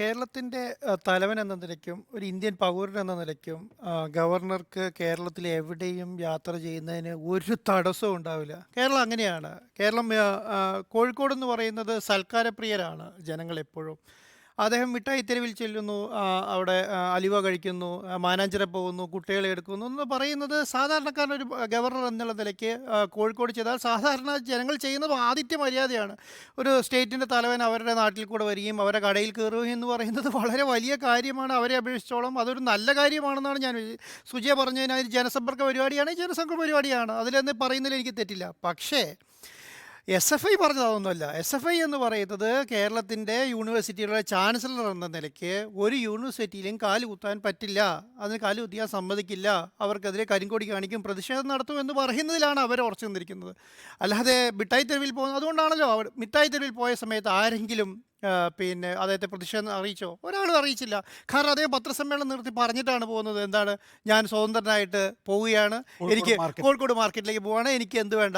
കേരളത്തിന്റെ തലവൻ എന്ന നിലയ്ക്കും ഒരു ഇന്ത്യൻ പൗരൻ എന്ന നിലയ്ക്കും ഗവർണർക്ക് കേരളത്തിൽ എവിടെയും യാത്ര ചെയ്യുന്നതിന് ഒരു തടസ്സവും ഉണ്ടാവില്ല. കേരളം അങ്ങനെയാണ്. കേരളം കോഴിക്കോട് എന്ന് പറയുന്നത് സൽക്കാരപ്രിയരാണ് ജനങ്ങൾ എപ്പോഴും അദ്ദേഹം മിഠായി തെരുവിൽ ചെല്ലുന്നു അവിടെ അലുവ കഴിക്കുന്നു മാനാഞ്ചിറ പോകുന്നു കുട്ടികളെ എടുക്കുന്നു എന്ന് പറയുന്നത് സാധാരണക്കാരനൊരു ഗവർണർ എന്നുള്ള നിലയ്ക്ക് കോഴിക്കോട് ചെയ്താൽ സാധാരണ ജനങ്ങൾ ചെയ്യുന്നത് ആദിത്യ മര്യാദയാണ്. ഒരു സ്റ്റേറ്റിന്റെ തലവൻ അവരുടെ നാട്ടിൽ കൂടെ വരികയും അവരുടെ കടയിൽ കയറുകയും എന്ന് പറയുന്നത് വളരെ വലിയ കാര്യമാണ്. അവരെ അപേക്ഷിച്ചോളം അതൊരു നല്ല കാര്യമാണെന്നാണ് ഞാൻ വിചാ- സുജയ പറഞ്ഞതിന് ജനസമ്പർക്ക പരിപാടിയാണ് ജനസംഘ പരിപാടിയാണ്. അതിലെന്ന് പറയുന്നതിൽ എനിക്ക് തെറ്റില്ല. പക്ഷേ എസ് എഫ് ഐ പറഞ്ഞതൊന്നുമല്ല. എസ് എഫ് ഐ എന്ന് പറയുന്നത് കേരളത്തിന്റെ യൂണിവേഴ്സിറ്റികളുടെ ചാൻസലർ എന്ന നിലയ്ക്ക് ഒരു യൂണിവേഴ്സിറ്റിയിലും കാൽ കുത്താൻ പറ്റില്ല. അതിന് കാൽ കുത്തിയാൻ സമ്മതിക്കില്ല. അവർക്കെതിരെ കരിങ്കൊടി കാണിക്കും പ്രതിഷേധം നടത്തും എന്ന് പറയുന്നതിലാണ് അവർ ഉറച്ചു നിന്നിരിക്കുന്നത്. അല്ലാതെ മിഠായി തെരുവിൽ പോകുന്നത് അതുകൊണ്ടാണല്ലോ അവർ മിഠായി തെരുവിൽ പോയ സമയത്ത് ആരെങ്കിലും പിന്നെ അദ്ദേഹത്തെ പ്രതിഷേധം അറിയിച്ചോ? ഒരാളും അറിയിച്ചില്ല. കാരണം അദ്ദേഹം പത്രസമ്മേളനം നിർത്തി പറഞ്ഞിട്ടാണ് പോകുന്നത്. എന്താണ്? ഞാൻ സ്വതന്ത്രനായിട്ട് പോവുകയാണ്. എനിക്ക്. കോഴിക്കോട് മാർക്കറ്റിലേക്ക് പോവുകയാണ് എനിക്ക് എന്ത് വേണ്ട?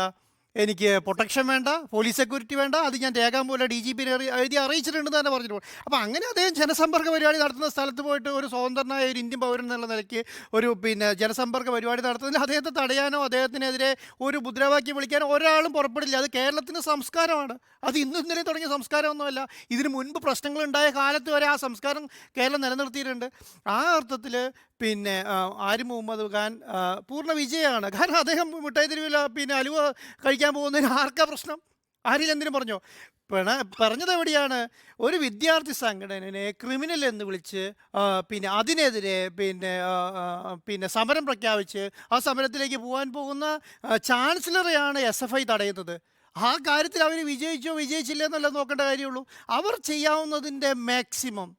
എനിക്ക് പ്രൊട്ടക്ഷൻ വേണ്ട പോലീസ് സെക്യൂരിറ്റി വേണ്ട അത് ഞാൻ രേഖാമൂല ഡി ജി പിനെ എഴുതി അറിയിച്ചിട്ടുണ്ടെന്ന് തന്നെ പറഞ്ഞിട്ടുണ്ട്. അപ്പോൾ അങ്ങനെ അദ്ദേഹം ജനസമ്പർക്ക പരിപാടി നടത്തുന്ന സ്ഥലത്ത് പോയിട്ട് ഒരു സ്വതന്ത്രനായ ഒരു ഇന്ത്യൻ പൗരൻ എന്നുള്ള നിലയ്ക്ക് ഒരു പിന്നെ ജനസമ്പർക്ക പരിപാടി നടത്തുന്നതിൽ അദ്ദേഹത്തെ തടയാനോ അദ്ദേഹത്തിനെതിരെ ഒരു മുദ്രാവാക്യം വിളിക്കാനോ ഒരാളും പുറപ്പെടില്ല. അത് കേരളത്തിന്റെ സംസ്കാരമാണ്. അത് ഇന്നും ഇന്നലെ തുടങ്ങിയ സംസ്കാരമൊന്നുമല്ല. ഇതിന് മുൻപ് പ്രശ്നങ്ങളുണ്ടായ കാലത്ത് വരെ ആ സംസ്കാരം കേരളം നിലനിർത്തിയിട്ടുണ്ട്. ആ അർത്ഥത്തിൽ പിന്നെ ആര് മുഹമ്മദ് ഖാൻ പൂർണ വിജയമാണ്. കാരണം അദ്ദേഹം മിഠായി തെരുവിൽ പിന്നെ അലുവ കഴിക്കാൻ പോകുന്നതിന് ആർക്കാ പ്രശ്നം? ആരിൽ എന്തിനും പറഞ്ഞോ? പിണ പറഞ്ഞത് എവിടെയാണ്? ഒരു വിദ്യാർത്ഥി സംഘടനയെ ക്രിമിനൽ എന്ന് വിളിച്ച് പിന്നെ അതിനെതിരെ പിന്നെ പിന്നെ സമരം പ്രഖ്യാപിച്ച് ആ സമരത്തിലേക്ക് പോകാൻ പോകുന്ന ചാൻസലറെയാണ് എസ് എഫ് ഐ തടയുന്നത്. ആ കാര്യത്തിൽ അവർ വിജയിച്ചോ വിജയിച്ചില്ല എന്നല്ല നോക്കേണ്ട കാര്യമുള്ളൂ. അവർ ചെയ്യാവുന്നതിന്റെ മാക്സിമം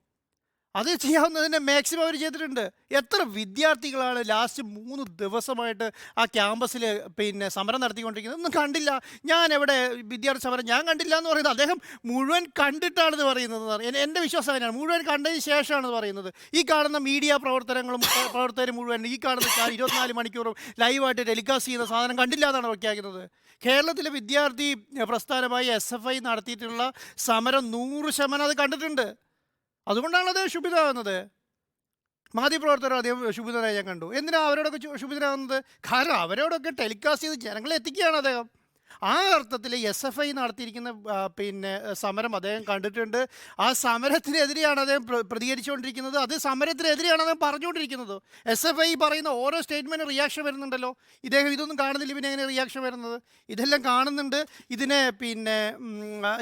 അത് ചെയ്യാവുന്നതിന്റെ മാക്സിമം അവർ ചെയ്തിട്ടുണ്ട്. എത്ര വിദ്യാർത്ഥികളാണ് ലാസ്റ്റ് മൂന്ന് ദിവസമായിട്ട് ആ ക്യാമ്പസിൽ പിന്നെ സമരം നടത്തിക്കൊണ്ടിരിക്കുന്നത്? ഒന്നും കണ്ടില്ല. ഞാൻ എവിടെ വിദ്യാർത്ഥി സമരം ഞാൻ കണ്ടില്ല എന്ന് പറയുന്നത് അദ്ദേഹം മുഴുവൻ കണ്ടിട്ടാണ് ഇത് പറയുന്നത്. എന്റെ വിശ്വാസം അങ്ങനെയാണ്. മുഴുവൻ കണ്ടതിന് ശേഷമാണ് ഇത് പറയുന്നത്. ഈ കാണുന്ന മീഡിയ പ്രവർത്തനങ്ങളും പ്ര- പ്രവർത്തകരും മുഴുവൻ ഈ കാണുന്ന ഇരുപത്തിനാല് മണിക്കൂറും ലൈവായിട്ട് ടെലികാസ്റ്റ് ചെയ്യുന്ന സാധനം കണ്ടില്ല എന്നാണ് പ്രഖ്യാപിക്കുന്നത് കേരളത്തിലെ വിദ്യാർത്ഥി പ്രസ്ഥാനമായി എസ് നടത്തിയിട്ടുള്ള സമരം നൂറ് ശതമാനം അത് കണ്ടിട്ടുണ്ട്. അതുകൊണ്ടാണ് അത് ശുഭിതമാകുന്നത്. മാധ്യമപ്രവർത്തകർ അധികം ശുഭിതനായി ഞാൻ കണ്ടു. എന്തിനാണ് അവരോടൊക്കെ ശുഭിതനാകുന്നത് കാരണം അവരോടൊക്കെ ടെലികാസ്റ്റ് ചെയ്ത് ജനങ്ങളെ എത്തിക്കുകയാണ് അദ്ദേഹം. ആ അർത്ഥത്തിൽ എസ് എഫ് ഐ നടത്തിയിരിക്കുന്ന പിന്നെ സമരം അദ്ദേഹം കണ്ടിട്ടുണ്ട്. ആ സമരത്തിനെതിരെയാണ് അദ്ദേഹം പ്രതികരിച്ചുകൊണ്ടിരിക്കുന്നത്. അത് സമരത്തിനെതിരെയാണ് അദ്ദേഹം പറഞ്ഞുകൊണ്ടിരിക്കുന്നത്. എസ് എഫ് ഐ പറയുന്ന ഓരോ സ്റ്റേറ്റ്മെന്റ് റിയാക്ഷൻ വരുന്നുണ്ടല്ലോ. ഇദ്ദേഹം ഇതൊന്നും കാണുന്നില്ല. പിന്നെ എങ്ങനെ റിയാക്ഷൻ വരുന്നത്? ഇതെല്ലാം കാണുന്നുണ്ട്. ഇതിനെ പിന്നെ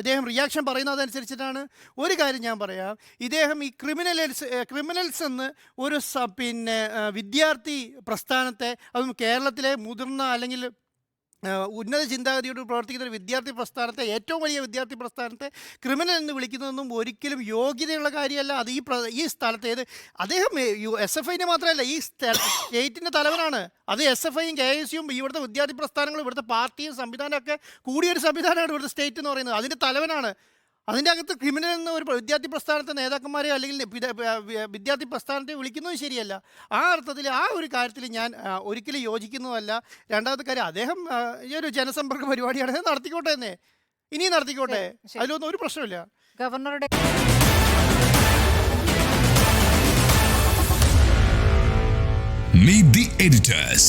ഇദ്ദേഹം റിയാക്ഷൻ പറയുന്നതനുസരിച്ചിട്ടാണ് ഒരു കാര്യം ഞാൻ പറയാം. ഇദ്ദേഹം ഈ ക്രിമിനൽസ് ക്രിമിനൽസ് എന്ന് ഒരു പിന്നെ വിദ്യാർത്ഥി പ്രസ്ഥാനത്തെ അതും കേരളത്തിലെ മുതിർന്ന അല്ലെങ്കിൽ ഉന്നത ചിന്താഗതിയോട് പ്രവർത്തിക്കുന്ന ഒരു വിദ്യാർത്ഥി പ്രസ്ഥാനത്തെ ഏറ്റവും വലിയ വിദ്യാർത്ഥി പ്രസ്ഥാനത്തെ ക്രിമിനൽ എന്ന് വിളിക്കുന്നതൊന്നും ഒരിക്കലും യോഗ്യതയുള്ള കാര്യമല്ല. അത് ഈ ഈ സ്ഥലത്ത് ഏത് അദ്ദേഹം എസ് എഫ് ഐന്റെ മാത്രമല്ല ഈ സ്റ്റേറ്റിന്റെ തലവനാണ്. അത് എസ് എഫ് ഐയും കെ എസ് യും ഇവിടുത്തെ വിദ്യാർത്ഥി പ്രസ്ഥാനങ്ങളും ഇവിടുത്തെ പാർട്ടിയും സംവിധാനമൊക്കെ കൂടിയൊരു സംവിധാനമാണ് ഇവിടുത്തെ സ്റ്റേറ്റ് എന്ന് പറയുന്നത്. അതിന്റെ തലവനാണ്. അതിന്റെ അകത്ത് ക്രിമിനൽ എന്ന ഒരു വിദ്യാർത്ഥി പ്രസ്ഥാനത്തെ നേതാക്കന്മാരെ അല്ലെങ്കിൽ വിദ്യാർത്ഥി പ്രസ്ഥാനത്തെ വിളിക്കുന്നത് ശരിയല്ല. ആ അർത്ഥത്തിൽ ആ ഒരു കാര്യത്തിൽ ഞാൻ ഒരിക്കലും യോജിക്കുന്നതല്ല. രണ്ടാമത്തെ കാര്യം അദ്ദേഹം ഈ ഒരു ജനസമ്പർക്ക പരിപാടിയാണ് അദ്ദേഹം നടത്തിക്കോട്ടെ എന്നേ. ഇനിയും നടത്തിക്കോട്ടെ. അതിലൊന്നും ഒരു പ്രശ്നമില്ല ഗവർണറുടെ Meet the editors.